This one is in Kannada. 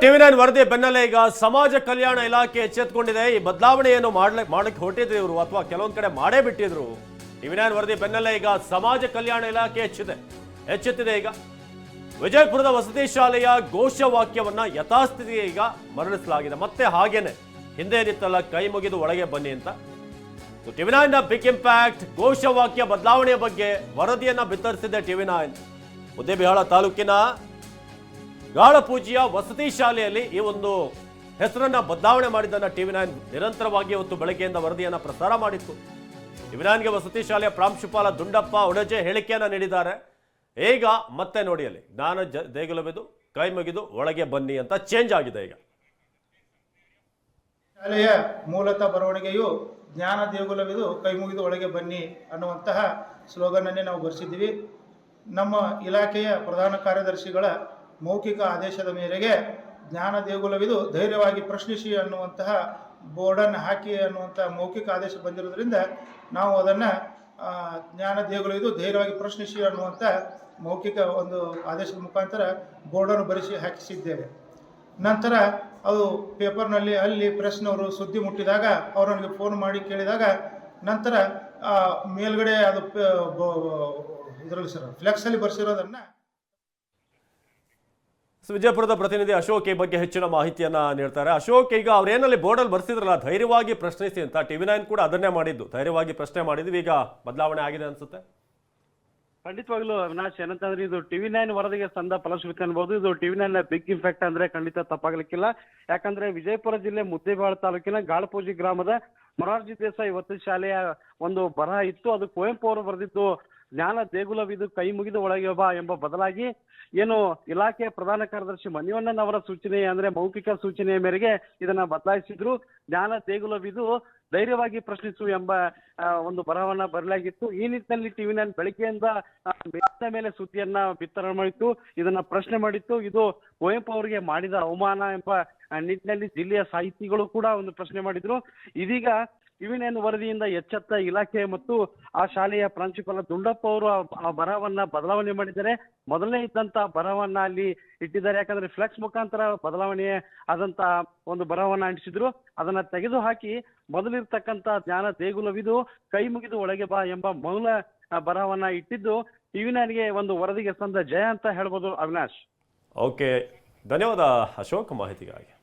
ಟಿವಿ ನೈನ್ ವರದಿ ಬೆನ್ನಲ್ಲೇ ಈಗ ಸಮಾಜ ಕಲ್ಯಾಣ ಇಲಾಖೆ ಎಚ್ಚೆತ್ಕೊಂಡಿದೆ. ಈ ಬದಲಾವಣೆಯನ್ನು ಮಾಡಕ್ಕೆ ಹೊರಟಿದ್ರು ಇವರು ಅಥವಾ ಕೆಲವೊಂದ್ ಕಡೆ ಮಾಡೇ ಬಿಟ್ಟಿದ್ರು. ಟಿವಿ ನೈನ್ ವರದಿ ಬೆನ್ನಲ್ಲೇ ಈಗ ಸಮಾಜ ಕಲ್ಯಾಣ ಇಲಾಖೆ ಹೆಚ್ಚಿದೆ ಎಚ್ಚೆತ್ತಿದೆ ಈಗ. ವಿಜಯಪುರದ ವಸತಿ ಶಾಲೆಯ ಘೋಷವಾಕ್ಯವನ್ನ ಯಥಾಸ್ಥಿತಿಗೆ ಈಗ ಮರಳಿಸಲಾಗಿದೆ. ಮತ್ತೆ ಹಾಗೇನೆ, ಹಿಂದೆ ನಿತ್ತಲ್ಲ ಕೈ ಮುಗಿದು ಒಳಗೆ ಬನ್ನಿ ಅಂತ. ಟಿವಿ ನೈನ್ ಬಿಗ್ ಇಂಪ್ಯಾಕ್ಟ್ ಘೋಷವಾಕ್ಯ ಬದಲಾವಣೆಯ ಬಗ್ಗೆ ವರದಿಯನ್ನ ಬಿತ್ತರಿಸಿದೆ ಟಿವಿ ನೈನ್. ಮುದ್ದೇಬಿಹಾಳ ತಾಲೂಕಿನ ಗಾಳಪೂಜಿಯ ವಸತಿ ಶಾಲೆಯಲ್ಲಿ ಈ ಒಂದು ಹೆಸರನ್ನ ಬದಲಾವಣೆ ಮಾಡಿದ್ದನ್ನ ಟಿವಿ ನೈನ್ ನಿರಂತರವಾಗಿ ಇವತ್ತು ಬೆಳಗ್ಗೆಯಿಂದ ವರದಿಯನ್ನ ಪ್ರಸಾರ ಮಾಡಿತ್ತು. ಟಿವಿ ನೈನ್ಗೆ ವಸತಿ ಶಾಲೆಯ ಪ್ರಾಂಶುಪಾಲ ದುಂಡಪ್ಪ ಒಡಜೆ ಹೇಳಿಕೆಯನ್ನ ನೀಡಿದ್ದಾರೆ. ಈಗ ಮತ್ತೆ ನೋಡಿ ಅಲ್ಲಿ ಜ್ಞಾನ ಜ ದೇಗುಲವಿದು, ಕೈ ಮುಗಿದು ಒಳಗೆ ಬನ್ನಿ ಅಂತ ಚೇಂಜ್ ಆಗಿದೆ ಈಗ. ಶಾಲೆಯ ಮೂಲತಃ ಬರವಣಿಗೆಯು ಜ್ಞಾನ ದೇಗುಲವಿದು, ಕೈ ಮುಗಿದು ಒಳಗೆ ಬನ್ನಿ ಅನ್ನುವಂತಹ ಸ್ಲೋಗನನ್ನೇ ನಾವು ಬರೆಸಿದ್ದೀವಿ. ನಮ್ಮ ಇಲಾಖೆಯ ಪ್ರಧಾನ ಕಾರ್ಯದರ್ಶಿಗಳ ಮೌಖಿಕ ಆದೇಶದ ಮೇರೆಗೆ ಜ್ಞಾನ ದೇಗುಲವಿದು ಧೈರ್ಯವಾಗಿ ಪ್ರಶ್ನಿಸಿ ಅನ್ನುವಂತಹ ಬೋರ್ಡನ್ನು ಹಾಕಿ ಅನ್ನುವಂಥ ಮೌಖಿಕ ಆದೇಶ ಬಂದಿರೋದ್ರಿಂದ ನಾವು ಅದನ್ನು ಜ್ಞಾನ ದೇಗುಲವಿದು ಧೈರ್ಯವಾಗಿ ಪ್ರಶ್ನಿಸಿ ಅನ್ನುವಂಥ ಮೌಖಿಕ ಒಂದು ಆದೇಶದ ಮುಖಾಂತರ ಬೋರ್ಡನ್ನು ಬರೆಸಿ ಹಾಕಿಸಿದ್ದೇವೆ. ನಂತರ ಅದು ಪೇಪರ್ನಲ್ಲಿ ಅಲ್ಲಿ ಪ್ರೆಸ್ನವರು ಸುದ್ದಿ ಮುಟ್ಟಿದಾಗ ಅವರು ನನಗೆ ಫೋನ್ ಮಾಡಿ ಕೇಳಿದಾಗ ನಂತರ ಮೇಲ್ಗಡೆ ಅದು ಇದರಲ್ಲಿ ಸರ್, ಫ್ಲೆಕ್ಸಲ್ಲಿ ಬರೆಸಿರೋದನ್ನು ವಿಜಯಪುರದ ಪ್ರತಿನಿಧಿ ಅಶೋಕ್ ಈ ಬಗ್ಗೆ ಹೆಚ್ಚಿನ ಮಾಹಿತಿಯನ್ನ ನೀಡ್ತಾರೆ. ಅಶೋಕ್, ಈಗ ಅವ್ರೇನಲ್ಲಿ ಬೋರ್ಡಲ್ಲಿ ಬರ್ಸಿದ್ರಲ್ಲ, ಧೈರ್ಯವಾಗಿ ಪ್ರಶ್ನಿಸಿ ಅಂತ ಟಿವಿ ನೈನ್ ಕೂಡ ಅದನ್ನೇ ಮಾಡಿದ್ದು. ಧೈರ್ಯವಾಗಿ ಪ್ರಶ್ನೆ ಮಾಡಿದ್ವಿ, ಈಗ ಬದಲಾವಣೆ ಆಗಿದೆ ಅನ್ಸುತ್ತೆ? ಖಂಡಿತವಾಗ್ಲೂ ಅವಿನಾಶ್, ಏನಂತಂದ್ರೆ ಇದು ಟಿವಿ ನೈನ್ ವರದಿಗೆ ಸಂದ ಫಲಶ್ರುತಿ ಅನ್ಬಹುದು ಇದು ಟಿವಿ ನೈನ್ ಬಿಗ್ ಇಂಪ್ಯಾಕ್ಟ್ ಅಂದ್ರೆ ಖಂಡಿತ ತಪ್ಪಾಗ್ಲಿಕ್ಕಿಲ್ಲ. ಯಾಕಂದ್ರೆ ವಿಜಯಪುರ ಜಿಲ್ಲೆ ಮುದ್ದೇಬಾಳ ತಾಲೂಕಿನ ಗಾಳಪೂಜಿ ಗ್ರಾಮದ ಮೊರಾರ್ಜಿ ದೇಸಾಯಿ ವಸತಿ ಶಾಲೆಯ ಒಂದು ಬರಹ ಇತ್ತು. ಅದು ಕುವೆಂಪು ಅವರು ಬರೆದಿದ್ದು ಜ್ಞಾನ ದೇಗುಲವಿದು ಕೈ ಮುಗಿದು ಒಳಗೆ ಬಾ ಎಂಬ ಬದಲಾಗಿ ಏನು ಇಲಾಖೆಯ ಪ್ರಧಾನ ಕಾರ್ಯದರ್ಶಿ ಮಣಿವಣ್ಣನ್ ಅವರ ಸೂಚನೆ ಅಂದ್ರೆ ಮೌಖಿಕ ಸೂಚನೆಯ ಮೇರೆಗೆ ಇದನ್ನ ಬದಲಾಯಿಸಿದ್ರು. ಜ್ಞಾನ ದೇಗುಲವಿದು ಧೈರ್ಯವಾಗಿ ಪ್ರಶ್ನಿಸು ಎಂಬ ಒಂದು ಬರಹವನ್ನ ಬರಲಾಗಿತ್ತು. ಈ ನಿಟ್ಟಿನಲ್ಲಿ ಟಿವಿ ನೈನ್ ಬೆಳಗ್ಗೆಯಿಂದ ಮೇಲೆ ಸುದ್ದಿಯನ್ನ ಬಿತ್ತರಣೆ ಮಾಡಿತ್ತು. ಇದನ್ನ ಪ್ರಶ್ನೆ ಮಾಡಿತ್ತು. ಇದು ಕುವೆಂಪು ಅವರಿಗೆ ಮಾಡಿದ ಅವಮಾನ ಎಂಬ ನಿಟ್ಟಿನಲ್ಲಿ ಜಿಲ್ಲೆಯ ಸಾಹಿತಿಗಳು ಕೂಡ ಒಂದು ಪ್ರಶ್ನೆ ಮಾಡಿದ್ರು. ಇದೀಗ ಟಿವಿ ನೈನ್ ವರದಿಯಿಂದ ಎಚ್ಚೆತ್ತ ಇಲಾಖೆ ಮತ್ತು ಆ ಶಾಲೆಯ ಪ್ರಾಂಶುಪಾಲ ದುಂಡಪ್ಪ ಅವರು ಆ- ಬರವನ್ನ ಬದಲಾವಣೆ ಮಾಡಿದ್ದಾರೆ. ಮೊದಲನೇ ಇದ್ದಂತ ಬರಹವನ್ನ ಅಲ್ಲಿ ಇಟ್ಟಿದ್ದಾರೆ. ಯಾಕಂದ್ರೆ ಫ್ಲೆಕ್ಸ್ ಮುಖಾಂತರ ಬದಲಾವಣೆ ಆದಂತ ಒಂದು ಬರಹವನ್ನ ಅಂಟಿಸಿದ್ರು. ಅದನ್ನ ತೆಗೆದು ಹಾಕಿ ಮೊದಲಿರ್ತಕ್ಕಂತ ಜ್ಞಾನ ದೇಗುಲವಿದು, ಕೈ ಮುಗಿದು ಒಳಗೆ ಬಾ ಎಂಬ ಮೌಲ ಬರವನ್ನ ಇಟ್ಟಿದ್ದು. ಟಿವಿ ಒಂದು ವರದಿಗೆ ಸಂದ ಜಯ ಅಂತ ಹೇಳ್ಬೋದು ಅವಿನಾಶ್. ಓಕೆ, ಧನ್ಯವಾದ ಅಶೋಕ್ ಮಾಹಿತಿಗಾಗಿ.